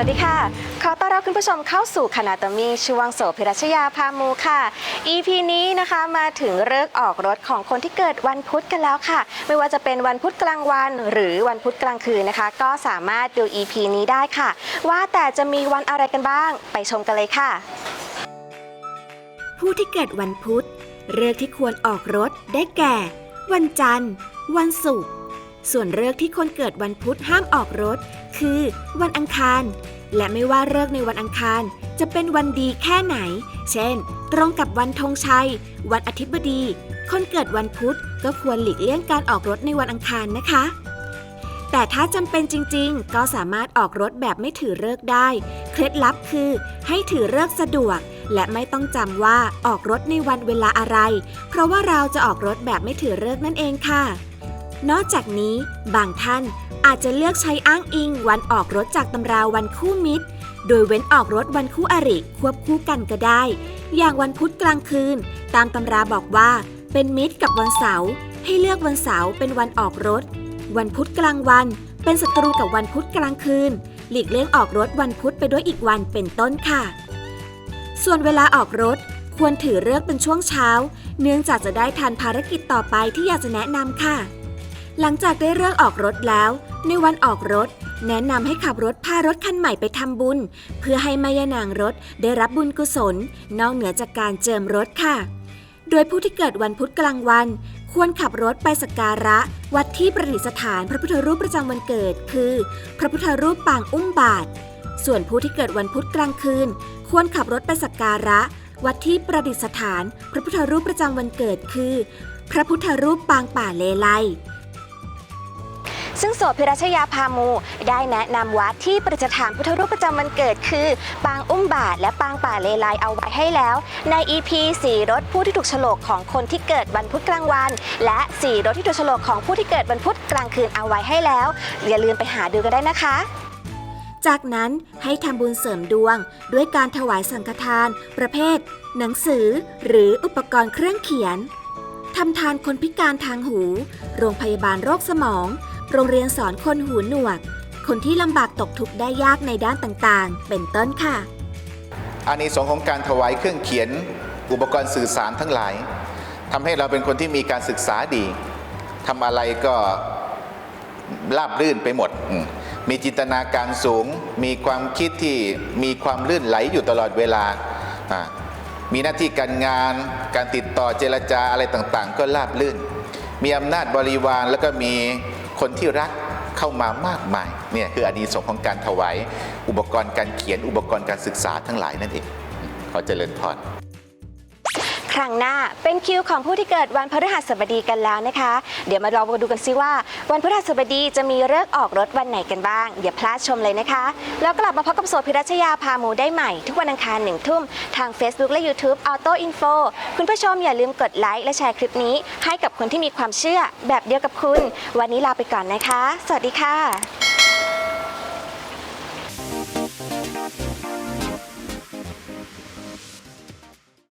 สวัสดีค่ะ ขอต้อนรับคุณผู้ชมเข้าสู่คณะตมีช่วงโสภิรัชยาพามูค่ะ EP นี้นะคะมาถึงเลิกออกรถของคนที่เกิดวันพุธกันแล้วค่ะ ไม่ว่าจะเป็นวันพุธกลางวัน หรือวันพุธกลางคืนนะคะ ก็สามารถดู EP นี้ได้ค่ะ ว่าแต่จะมีวันอะไรกันบ้าง ไปชมกันเลยค่ะ ผู้ที่เกิดวันพุธเลิกที่ควรออกรถได้แก่ วันจันทร์ วันศุกร์ ส่วนเลิกที่คนเกิดวันพุธห้ามออกรถ คือวันอังคาร และไม่ว่าเลิกในวันอังคารจะเป็นวันดีแค่ไหน เช่น ตรงกับวันธงชัย วันอาทิตย์บดี คนเกิดวันพุธก็ควรหลีกเลี่ยงการออกรถในวันอังคารนะคะ แต่ถ้าจำเป็นจริง ๆ ก็สามารถออกรถแบบไม่ถือเลิกได้ เคล็ดลับคือ ให้ถือเลิกสะดวก และไม่ต้องจำว่าออกรถในวันเวลาอะไร เพราะว่าเราจะออกรถแบบไม่ถือเลิกนั่นเองค่ะ นอกจากนี้บางท่านอาจจะเลือกใช้อ้างอิงวันออกรถจากตำราวันคู่มิตร โดยเว้นออกรถวันคู่อริควบคู่กันก็ได้ อย่างวันพุธกลางคืน ตามตำราบอกว่า เป็นมิตรกับวันเสาร์ให้เลือกวันเสาร์เป็นวันออกรถ วันพุธกลางวัน เป็นศัตรูกับวันพุธกลางคืน หลีกเลี่ยงออกรถวันพุธไปด้วยอีกวันเป็นต้นค่ะ ส่วนเวลาออกรถควรถือเลิกเป็นช่วงเช้า เนื่องจากจะได้ทันภารกิจต่อไปที่อยากจะแนะนำค่ะ หลังจากได้เลิกษ์ออกรถแล้ว ในวันออกรถ แนะนำให้ขับรถพารถคันใหม่ไปทำบุญ เพื่อให้แม่ยานางรถได้รับบุญกุศล นอกเหนือจากการเจิมรถค่ะ โดยผู้ที่เกิดวันพุธกลางวัน ควรขับรถไปสักการะ วัดที่ประดิษฐานพระพุทธรูปประจำวันเกิด คือ พระพุทธรูปปางอุ้มบาท ส่วนผู้ที่เกิดวันพุธกลางคืน ควรขับรถไปสักการะ วัดที่ประดิษฐาน พระพุทธรูปประจำวันเกิดคือ พระพุทธรูปปางป่าเลไล ซึ่งโสภิรัชยาพามูได้แนะนำวัดที่ประดิษฐานพุทธรูปประจำวันเกิดคือ ปางอุ้มบาทและปางป่าเลไลเอาไว้ให้แล้ว ใน EP 4รถผู้ที่ถูกโฉลกของคนที่เกิดวันพุธกลางวัน และ4รถที่ถูกโฉลกของผู้ที่เกิดวันพุธกลางคืนเอาไว้ให้แล้วอย่าลืมไปหาดูกันได้นะคะ จากนั้นให้ทำบุญเสริมดวง ด้วยการถวายสังฆทาน ประเภท หนังสือ หรืออุปกรณ์เครื่องเขียน ทำทานคนพิการทางหู โรงพยาบาลโรคสมอง โรงเรียนสอนคนหูหนวก คนที่ลำบากตกทุกข์ได้ยากในด้านต่างๆ เป็นต้นค่ะ อานิสงส์ของการถวายเครื่องเขียน อุปกรณ์สื่อสารทั้งหลายทำให้เราเป็นคนที่มีการศึกษาดีทำอะไรก็ราบรื่นไปหมด มีจินตนาการสูง มีความคิดที่มีความลื่นไหลอยู่ตลอดเวลาอ่ามีหน้าที่การงาน การติดต่อเจรจาอะไรต่างๆ ก็ราบรื่น มีอำนาจบริวารแล้วก็มี คนที่รักเข้ามามากมายเนี่ยคืออานิสงส์ของการถวายอุปกรณ์การเขียนอุปกรณ์การศึกษาทั้งหลายนั่นเองขอเจริญพร ครั้งหน้าเป็นคิวของผู้ที่เกิดวันพฤหัสบดีกันแล้วนะคะ เดี๋ยวมาลองมาดูกันซิว่า วันพฤหัสบดีจะมีเลิกออกรถวันไหนกันบ้าง อย่าพลาดชมเลยนะคะ แล้วกลับมาพบกับโสภิรัชยาพาหมูได้ใหม่ ทุกวันอังคารหนึ่งทุ่มทาง Facebook และ YouTube Auto Info คุณผู้ชมอย่าลืมกดไลค์และแชร์คลิปนี้ ให้กับคนที่มีความเชื่อแบบเดียวกับคุณ วันนี้ลาไปก่อนนะคะ สวัสดีค่ะ